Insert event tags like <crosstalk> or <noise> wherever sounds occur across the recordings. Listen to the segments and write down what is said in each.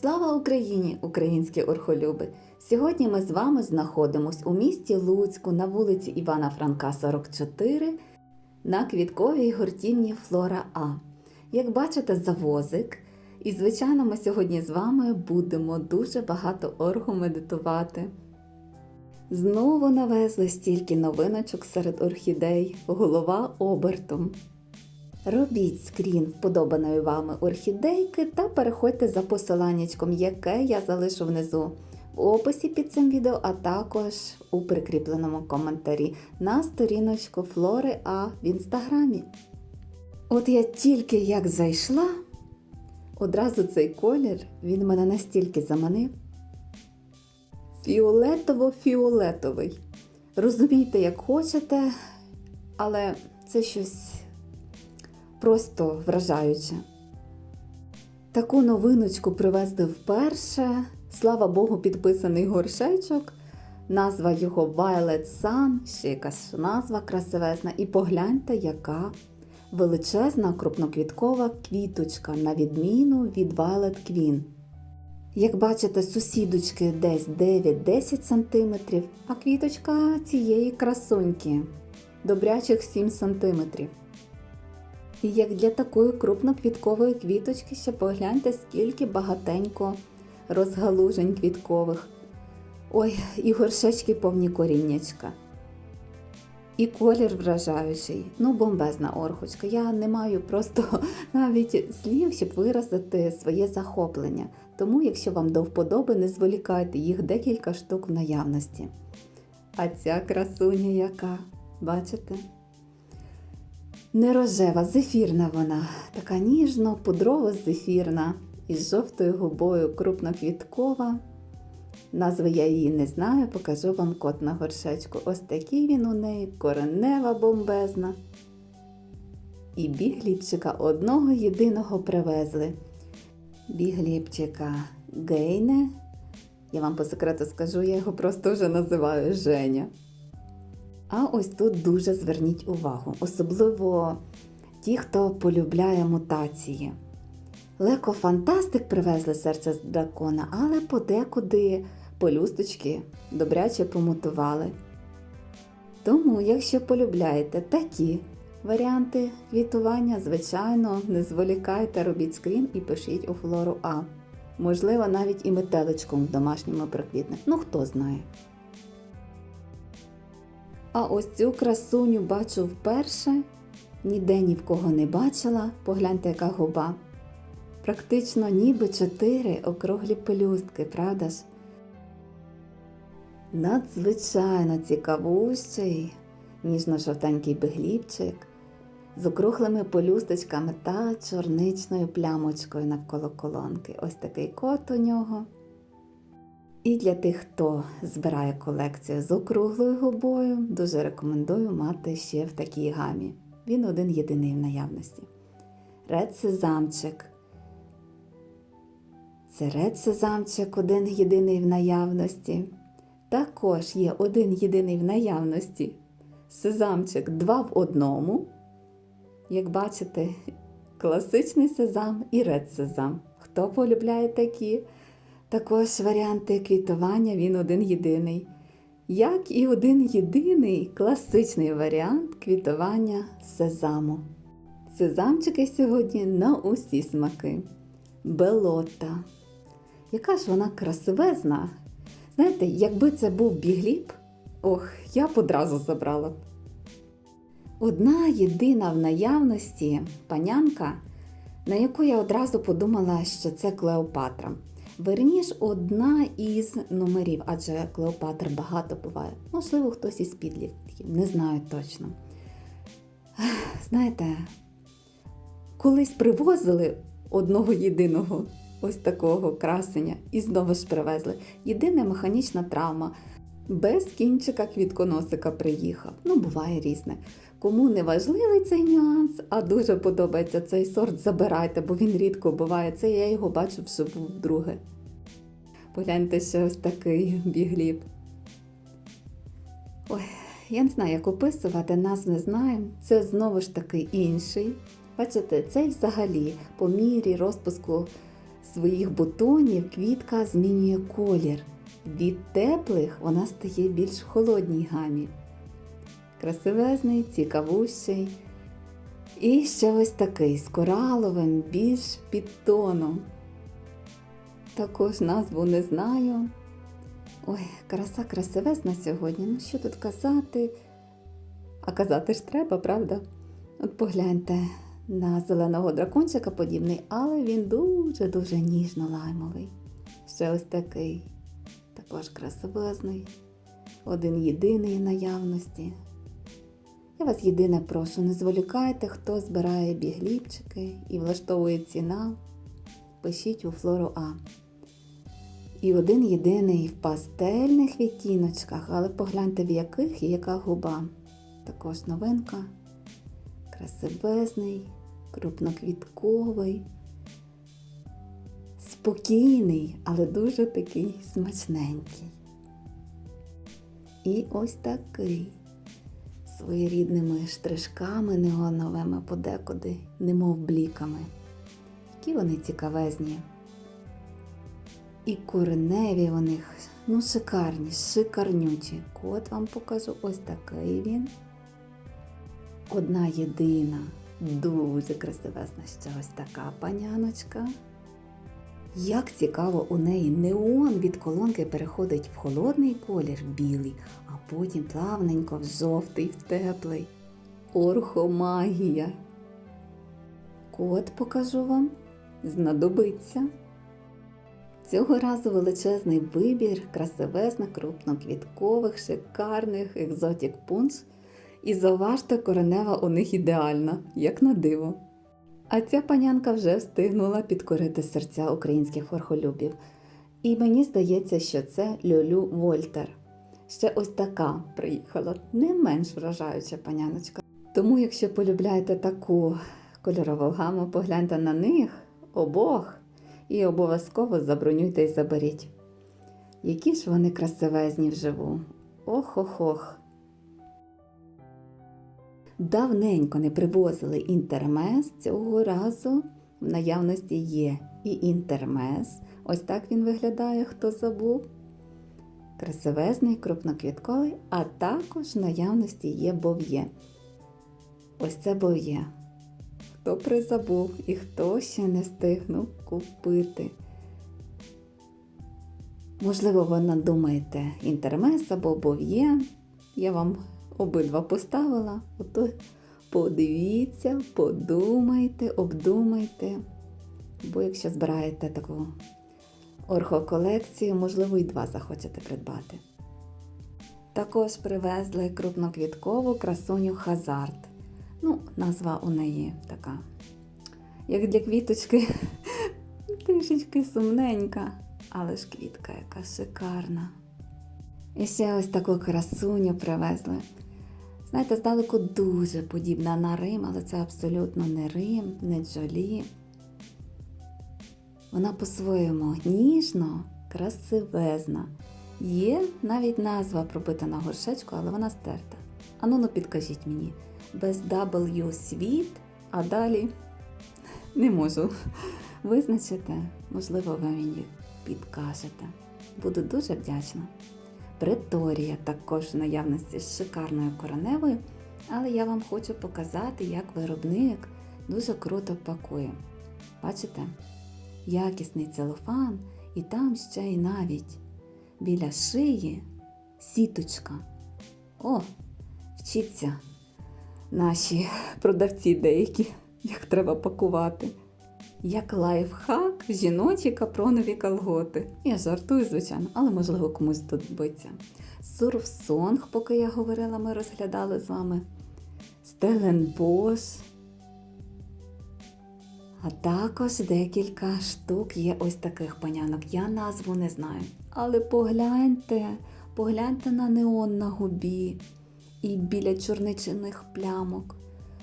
Слава Україні, українські орхолюби! Сьогодні ми з вами знаходимось у місті Луцьку на вулиці Івана Франка, 44 на квітковій гуртівні Флора А. Як бачите, завозик. І, звичайно, ми сьогодні з вами будемо дуже багато оргу медитувати. Знову навезли стільки новиночок серед орхідей, голова обертом. Робіть скрін вподобаної вами орхідейки та переходьте за посиланнячком, яке я залишу внизу в описі під цим відео, а також у прикріпленому коментарі на сторіночку Флори А в інстаграмі. От я тільки як зайшла, одразу цей колір він мене настільки заманив. Фіолетово-фіолетовий. Розумійте, як хочете, але це щось просто вражаюче. Таку новиночку привезли вперше. Слава Богу, підписаний горшечок. Назва його Violet Sun, ще якась назва красивезна. І погляньте, яка величезна крупноквіткова квіточка, на відміну від Violet Queen. Як бачите, сусідочки десь 9-10 см, а квіточка цієї красуньки добрячих 7 см. Як для такої крупноквіткової квіточки ще погляньте, скільки багатенько розгалужень квіткових. Ой, і горшечки повні коріннячка. І колір вражаючий, ну бомбезна орхочка. Я не маю просто <laughs> навіть слів, щоб виразити своє захоплення. Тому, якщо вам до вподоби, не зволікайте їх декілька штук в наявності. А ця красуня яка, бачите? Не рожева, зефірна вона, така ніжно, пудрово зефірна, із жовтою губою крупноквіткова. Назви я її не знаю, покажу вам кот на горшечку. Ось такий він у неї, коренева бомбезна. І бігліпчика одного єдиного привезли. Бігліпчика Гейне. Я вам по секрету скажу, я його просто вже називаю Женя. А ось тут дуже зверніть увагу, особливо ті, хто полюбляє мутації. Леко Фантастик привезли серце з дракона, але подекуди полюсточки добряче помутували. Тому, якщо полюбляєте такі варіанти квітування, звичайно, не зволікайте, робіть скрін і пишіть у флору А. Можливо, навіть і метеличком в домашньому приквітне. Ну хто знає. А ось цю красуню бачу вперше, ніде ні в кого не бачила. Погляньте, яка губа. Практично ніби чотири округлі пелюстки, правда ж? Надзвичайно цікавущий, ніжно-жовтенький бигліпчик з округлими пелюсточками та чорничною плямочкою навколо колонки. Ось такий кот у нього. І для тих, хто збирає колекцію з округлою губою, дуже рекомендую мати ще в такій гамі. Він один єдиний в наявності. Ред сезамчик. Це ред сезамчик один єдиний в наявності. Також є один єдиний в наявності. Сезамчик два в одному. Як бачите, класичний сезам і ред сезам. Хто полюбляє такі? Також варіанти квітування він один єдиний. Як і один єдиний класичний варіант квітування сезаму. Сезамчики сьогодні на усі смаки. Белота. Яка ж вона красивезна. Знаєте, якби це був бігліп, ох, я б одразу забрала. Одна єдина в наявності панянка, на яку я одразу подумала, що це Клеопатра. Верніш одна із номерів, адже Клеопатр багато буває. Можливо, хтось із підлітків, не знаю точно. Знаєте, колись привозили одного єдиного ось такого красення і знову ж привезли. Єдина механічна травма. Без кінчика квітконосика приїхав. Ну, буває різне. Кому не важливий цей нюанс, а дуже подобається цей сорт, забирайте, бо він рідко буває. Це я його бачу вживу вдруге. Погляньте, що ось такий бігліп. Ой, я не знаю, як описувати, нас не знаємо. Це знову ж таки інший. Бачите, цей взагалі по мірі розпуску своїх бутонів квітка змінює колір. Від теплих вона стає більш холодній гамі. Красивезний, цікавущий. І ще ось такий з кораловим, більш підтоном. Також назву не знаю. Ой, краса красивезна сьогодні. Ну що тут казати? А казати ж треба, правда? От погляньте на зеленого дракончика подібний, але він дуже-дуже ніжно-лаймовий. Ще ось такий, також красивезний, один єдиний наявності. Я вас єдине прошу, не зволікайте, хто збирає бігліпчики і влаштовує ціна, пишіть у флору А. І один єдиний в пастельних відтіночках, але погляньте в яких і яка губа. Також новинка. Красивезний, крупноквітковий, спокійний, але дуже такий смачненький. І ось такий своєрідними штришками неоновими подекуди, немов бліками. Які вони цікавезні. І кореневі у них, ну, шикарні, шикарнючі. Кот вам покажу, ось такий він. Одна єдина, дуже красивезна ще ось така паняночка. Як цікаво, у неї неон від колонки переходить в холодний колір білий, а потім плавненько в жовтий, в теплий. Орхомагія. Кот покажу вам, знадобиться. Цього разу величезний вибір красивезних крупноквіткових, шикарних екзотік пунш. І зауважте, коренева у них ідеальна, як на диво. А ця панянка вже встигнула підкорити серця українських верхолюбів. І мені здається, що це Льолю Вольтер. Ще ось така приїхала, не менш вражаюча паняночка. Тому, якщо полюбляєте таку кольорову гаму, погляньте на них обох і обов'язково забронюйте і заберіть. Які ж вони красивезні вживу. Ох-ох-ох. Давненько не привозили інтермес, цього разу в наявності є і інтермес. Ось так він виглядає, хто забув. Красивезний, крупноквітковий, а також в наявності є бов'є. Ось це бов'є. Хто призабув і хто ще не встигнув купити. Можливо, ви надумаєте інтермес або бов'є. Я вам обидва поставила. Ото подивіться, подумайте, обдумайте. Бо якщо збираєте таку орхоколекцію, можливо, і два захочете придбати. Також привезли крупноквіткову красуню Хазард. Ну, назва у неї така, як для квіточки, <laughs> трішечки сумненька, але ж квітка яка шикарна. І ще ось таку красуню привезли. Знаєте, здалеку дуже подібна на Рим, але це абсолютно не Рим, не Джолі. Вона по-своєму ніжно, красивезна. Є навіть назва пробита на горшечку, але вона стерта. Ану, ну підкажіть мені, без W світ, а далі не можу визначити. Можливо, ви мені підкажете. Буду дуже вдячна. Преторія також в наявності з шикарною короневою, але я вам хочу показати, як виробник дуже круто пакує. Бачите? Якісний целофан, і там ще й навіть біля шиї сіточка. О, вчіться наші <laughs> продавці деякі, як треба пакувати. Як лайфхак, жіночі капронові колготи. Я жартую, звичайно, але можливо комусь додбиться. Сурфсонг, поки я говорила, ми розглядали з вами. Стеленбош. А також декілька штук є ось таких панянок. Я назву не знаю. Але погляньте, погляньте на неон на губі і біля чорничиних плямок.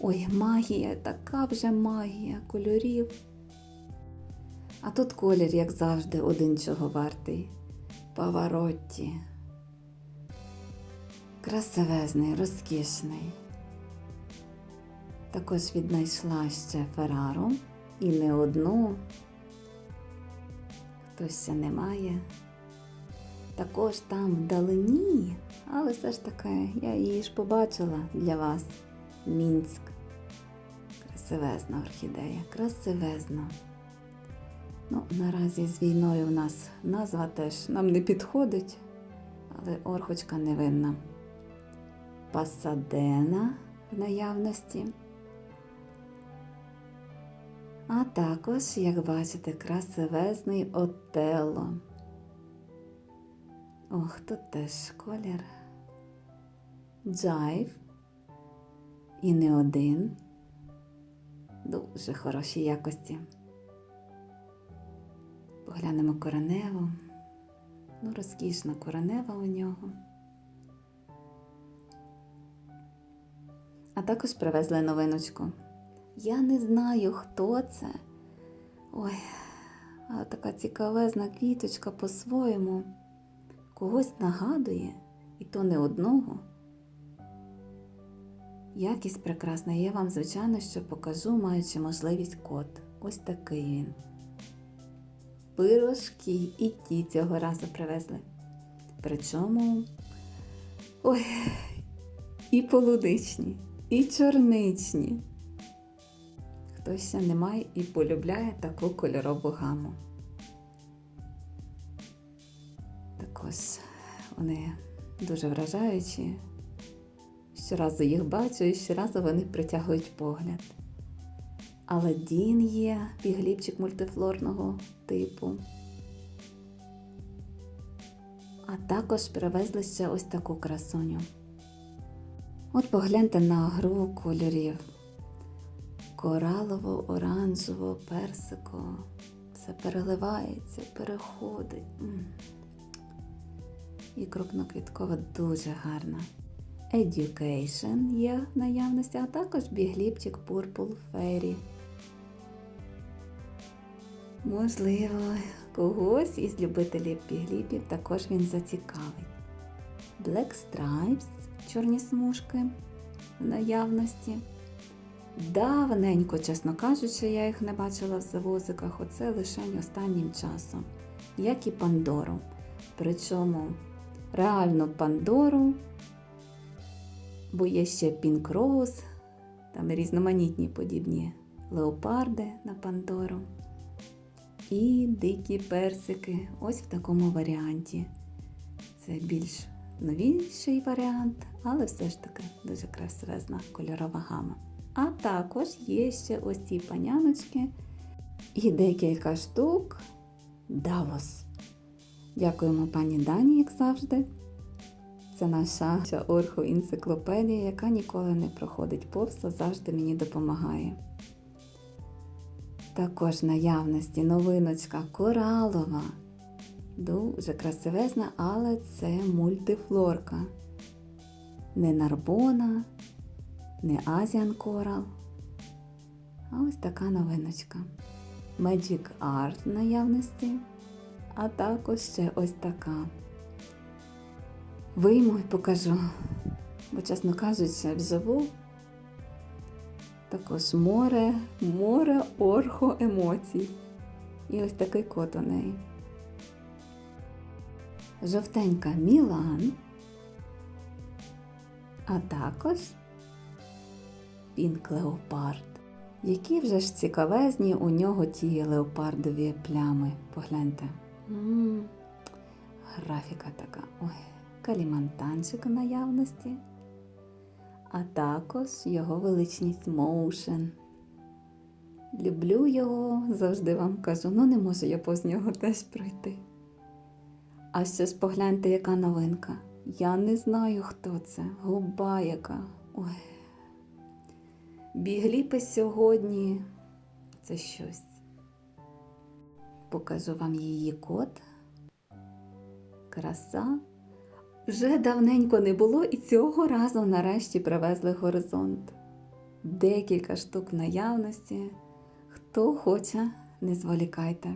Ой, магія, така вже магія кольорів. А тут колір, як завжди, один чого вартий. Паваротті. Красивезний, розкішний. Також віднайшла ще Феррару і не одну. хтось ще не має. Також там вдалині, але все ж таки я її ж побачила для вас. Мінськ. Красивезна орхідея, красивезна. Ну, наразі з війною в нас назва теж нам не підходить, але орхочка невинна. Пасадена в наявності. А також, як бачите, красивезний отелло. Ох, тут теж колір. Джайв. І не один. Дуже хороші якості. Поглянемо кореневу. Ну, розкішна коренева у нього. А також привезли новиночку. Я не знаю, хто це. Ой, але така цікавезна квіточка по-своєму. Когось нагадує, і то не одного. Якість прекрасна, я вам, звичайно, що покажу, маючи можливість код. Ось такий він. Пирожки і ті цього разу привезли. Причому ой, і полудичні, і чорничні. Хтось ще не має і полюбляє таку кольорову гаму. Також вони дуже вражаючі. Щоразу їх бачу і щоразу вони притягують погляд. Аладдін є, пігліпчик мультифлорного типу. А також привезли ще ось таку красуню. От погляньте на гру кольорів. Коралово, оранжево, персико. Все переливається, переходить. І крупноквіткова дуже гарна. Education є в наявності, а також бігліпчик Purple Fairy. Можливо, когось із любителів бігліпів також він зацікавить. Black Stripes, чорні смужки в наявності. Давненько, чесно кажучи, я їх не бачила в завозиках, оце лише останнім часом, як і Пандору. Причому реально Пандору, бо є ще Rose, там різноманітні подібні леопарди на Пандору. І дикі персики, ось в такому варіанті. Це більш новіший варіант, але все ж таки дуже красивезна кольорова гама. А також є ще ось ці паняночки і декілька штук Давос. Дякуємо пані Дані, як завжди. Це наша орхоенциклопедія, яка ніколи не проходить повз, а завжди мені допомагає. Також наявності новиночка коралова. Дуже красивезна, але це мультифлорка. Не нарбона, не Asian Coral. А ось така новиночка. Magic Art наявності, а також ще ось така. Вийму і покажу, бо, чесно кажучи, вживу також море, море орхо емоцій. І ось такий кот у неї. Жовтенька Мілан, а також Пінк Леопард. Які вже ж цікавезні у нього ті леопардові плями. Погляньте. М-м, Графіка така. Ой, калімантанчик наявності. А також його величність Моушен. Люблю його, завжди вам кажу, ну не можу я повз нього теж пройти. А ще ж погляньте, яка новинка. Я не знаю, хто це. Губа яка. Ой. Бігліпи сьогодні це щось. Покажу вам її код. Краса. Вже давненько не було і цього разу нарешті привезли горизонт. Декілька штук наявності. Хто хоче, не зволікайте.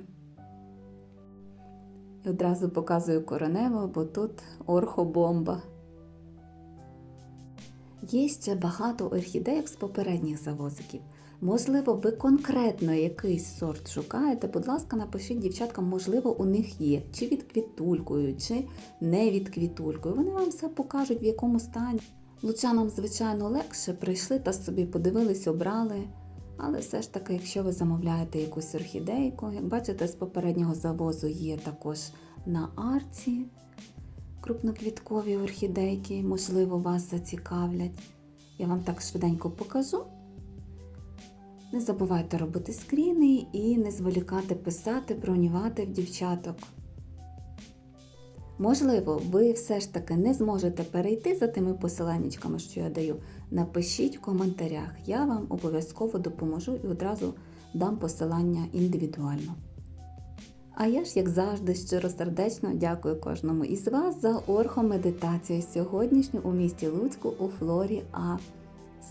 І одразу показую коронево, бо тут орхобомба. Є ще багато орхідеїв з попередніх завозиків. Можливо, ви конкретно якийсь сорт шукаєте, будь ласка, напишіть дівчаткам, можливо, у них є чи від квітулькою, чи не від квітулькою. Вони вам все покажуть, в якому стані. Лучанам, звичайно, легше прийшли та собі подивились, обрали. Але все ж таки, якщо ви замовляєте якусь орхідейку, як бачите, з попереднього завозу є також на арці крупноквіткові орхідейки, можливо, вас зацікавлять. Я вам так швиденько покажу. Не забувайте робити скріни і не зволікати писати, бронювати в дівчаток. Можливо, ви все ж таки не зможете перейти за тими посиланнячками, що я даю. Напишіть в коментарях, я вам обов'язково допоможу і одразу дам посилання індивідуально. А я ж, як завжди, щиросердечно дякую кожному із вас за орхомедитацію сьогоднішню у місті Луцьку у Флорі А.